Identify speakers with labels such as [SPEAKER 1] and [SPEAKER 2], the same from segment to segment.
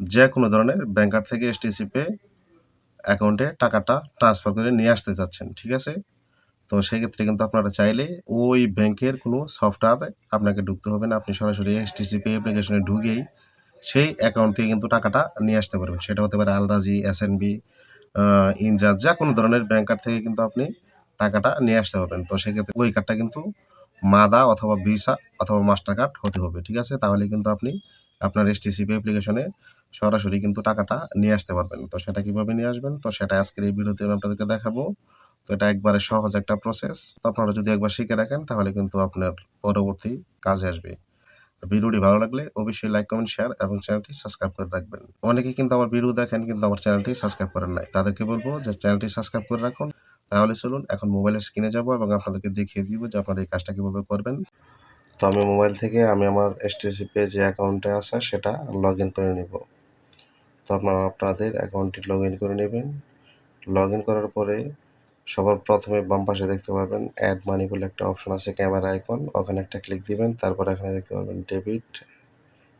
[SPEAKER 1] যে কোনো ধরনের ব্যাংকার থেকে এসটিসি পে অ্যাকাউন্টে টাকাটা ট্রান্সফার করে নিয়ে আসতে চাচ্ছেন, ঠিক আছে? তো সেক্ষেত্রে কিন্তু আপনারা চাইলে ওই ব্যাংকের কোনো সফটওয়্যারে আপনাকে ঢুকতে হবে না। আপনি সরাসরি এসটিসি পে অ্যাপ্লিকেশনে ঢুকেই সেই অ্যাকাউন্ট থেকে কিন্তু টাকাটা নিয়ে আসতে পারবেন। সেটা হতে পারে Al Rajhi S N B Enjaz যা কোনো ধরনের ব্যাংকার থেকে কিন্তু আপনি টাকাটা নিয়ে আসতে পারবেন। তো সেক্ষেত্রে ওই কার্ডটা কিন্তু মাদা অথবা ভিসা অথবা মাস্টার কার্ড হতে হবে, ঠিক আছে? তাহলে কিন্তু আপনি আপনার এসটিসি পে অ্যাপ্লিকেশনে সরাসরি কিন্তু টাকাটা নিয়ে আসতে পারবেন। তো সেটা কীভাবে নিয়ে আসবেন? তো সেটা আজকের এই ভিডিওতে আমি আপনাদেরকে দেখাবো। তো এটা একবারে সহজ একটা প্রসেস তো আপনারা যদি একবার শিখে রাখেন, তাহলে কিন্তু আপনার পরবর্তী কাজে আসবে। ভিডিওটি ভালো লাগলে অবশ্যই লাইক কমেন্ট শেয়ার এবং চ্যানেলটি সাবস্ক্রাইব করে রাখবেন। অনেকে কিন্তু আমার ভিডিও দেখেন কিন্তু আমার চ্যানেলটি সাবস্ক্রাইব করেন নাই। তাদেরকে বলব যে চ্যানেলটি সাবস্ক্রাইব করে রাখুন। তাহলে চলুন এখন মোবাইলের স্ক্রিনে যাব এবং আপনাদেরকে দেখিয়ে দিব যে আপনারা এই কাজটা কীভাবে করবেন। তো আমি মোবাইল থেকে আমি আমার এসটিসি পে যে অ্যাকাউন্টে আছে, সেটা লগ ইন করে নিব। তো আপনারা আপনাদের অ্যাকাউন্টটি লগ ইন করে নেবেন। লগ ইন করার পরে সবার প্রথমে বাম পাশে দেখতে পারবেন অ্যাড মানি বলে একটা অপশন আছে ক্যামেরা আইকন ওখানে একটা ক্লিক দিবেন, তারপর এখানে দেখতে পারবেন ডেবিট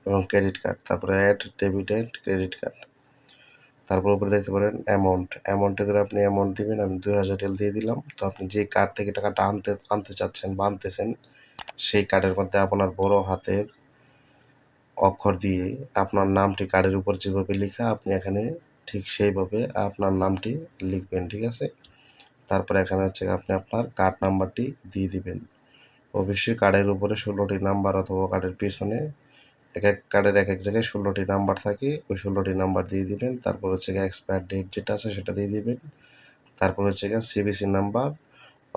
[SPEAKER 1] এবং ক্রেডিট কার্ড তারপরে add debit and credit card তারপর উপরে দেখতে পারেন অ্যামাউন্ট অ্যামাউন্টে করে আপনি অ্যামাউন্ট দিবেন, আমি দুই হাজার টেল দিয়ে দিলাম। তো আপনি যে কার্ড থেকে টাকাটা আনতে আনতে চাচ্ছেন বা আনতেছেন, সেই কার্ডের মধ্যে আপনার বড় হাতের অক্ষর দিয়ে আপনার নামটি কার্ডের উপর যেভাবে লেখা আপনি এখানে ঠিক সেইভাবে আপনার নামটি লিখবেন, ঠিক আছে? তারপরে এখানে হচ্ছে আপনি আপনার কার্ড নাম্বারটি দিয়ে দিবেন। অবশ্যই কার্ডের উপরে ষোলোটি নাম্বার অথবা কার্ডের পিছনে এক এক কার্ডের এক এক জায়গায় ষোলোটি নাম্বার থাকে, ওই ষোলোটি নাম্বার দিয়ে দিবেন। তারপর হচ্ছে গিয়ে এক্সপায়ার ডেট যেটা আছে সেটা দিয়ে দিবেন। তারপর হচ্ছে গিয়ে সিবিসি নাম্বার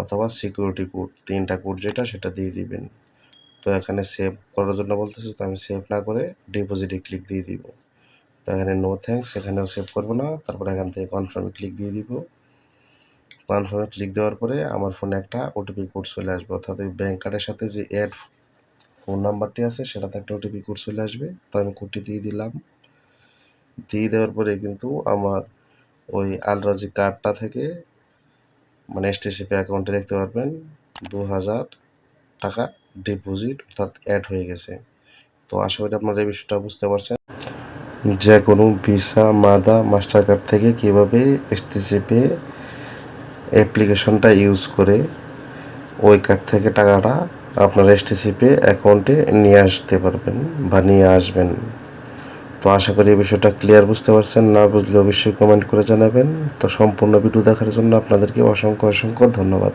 [SPEAKER 1] অথবা সিকিউরিটি কোড তিনটা কোড যেটা সেটা দিয়ে দিবেন। তো এখানে সেভ করার জন্য বলতেছে, তো আমি সেভ না করে ডিপোজিটে ক্লিক দিয়ে দিব। তো এখানে নো থ্যাঙ্কস এখানেও সেভ করব না। তারপর এখান থেকে কনফার্মে ক্লিক দিয়ে দিব। কনফার্মে ক্লিক দেওয়ার পরে আমার ফোনে একটা ওটিপি কোড চলে আসবে। অর্থাৎ ওই ব্যাঙ্ক কার্ডের সাথে যে অ্যাড ফোন নাম্বারটি আছে, সেটাতে একটা ওটিপি কোড চলে আসবে। তো আমি কোডটি দিয়ে দিলাম। দিয়ে দেওয়ার পরে কিন্তু আমার ওই আলরাজি কার্ডটা থেকে মানে এসটিসিপি অ্যাকাউন্টে দেখতে পারবেন, দু হাজার টাকা ডিপোজিট অর্থাৎ অ্যাড হয়ে গেছে। তো আশা করি আপনারা এই বিষয়টা বুঝতে পারছেন। যে কোনো ভিসা মাদা মাস্টার কার্ড থেকে কীভাবে এসটিসিপি অ্যাপ্লিকেশনটা ইউজ করে ওই কার্ড থেকে টাকাটা আপনার এসটিসিপি অ্যাকাউন্টে নিয়ে আসতে পারবেন বা নিয়ে আসবেন। তো আশা করি এই বিষয়টা ক্লিয়ার বুঝতে পারছেন। না বুঝলে অবশ্যই কমেন্ট করে জানাবেন। তো সম্পূর্ণ ভিডিও দেখার জন্য আপনাদেরকে অসংখ্য অসংখ্য ধন্যবাদ।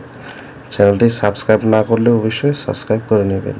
[SPEAKER 1] চ্যানেলটি সাবস্ক্রাইব না করলে অবশ্যই সাবস্ক্রাইব করে নেবেন।